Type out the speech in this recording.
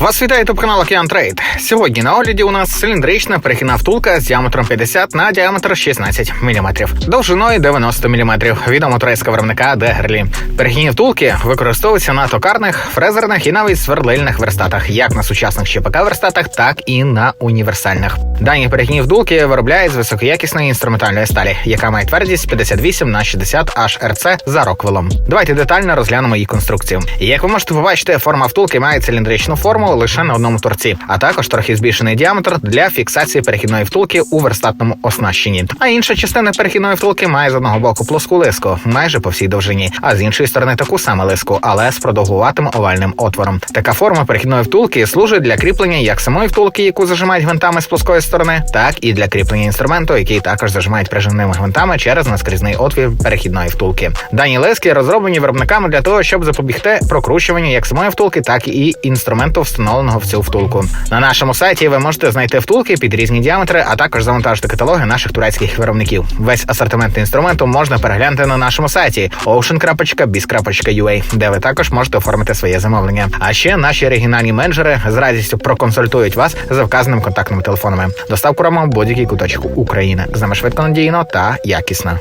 Вас вітає ютуб канал Океан Трейд. Сьогодні на огляді у нас циліндрична перехідна втулка з діаметром 50 на діаметр 16 мм, довжиною 90 мм від моторейського виробника Дегерлі. Перехідні втулки використовуються на токарних, фрезерних і навіть свердлильних верстатах, як на сучасних ЩПК верстатах, так і на універсальних. Дані перехідні втулки виробляють з високоякісної інструментальної сталі, яка має твердість 58 на 60 HRC за роквелом. Давайте детально розглянемо її конструкцію. Як ви можете побачити, форма втулки має циліндричну форму лише на одному торці, а також трохи збільшений діаметр для фіксації перехідної втулки у верстатному оснащенні. А інша частина перехідної втулки має з одного боку плоску лиску, майже по всій довжині, а з іншої сторони таку саму лиску, але з продовгуватим овальним отвором. Така форма перехідної втулки служить для кріплення як самої втулки, яку зажимають гвинтами з плоскої сторони, так і для кріплення інструменту, який також зажимають прижимними гвинтами через наскрізний отвір перехідної втулки. Дані лиски розроблені виробниками для того, щоб запобігти прокручуванню як самої втулки, так і інструменту, встановленого в цю втулку. На нашому сайті ви можете знайти втулки під різні діаметри, а також завантажити каталоги наших турецьких виробників. Весь асортимент інструменту можна переглянути на нашому сайті ocean.biz.ua, де ви також можете оформити своє замовлення. А ще наші оригінальні менеджери з радістю проконсультують вас за вказаними контактними телефонами. Доставку робимо в будь-який куточок України. З нами швидко надійно та якісно.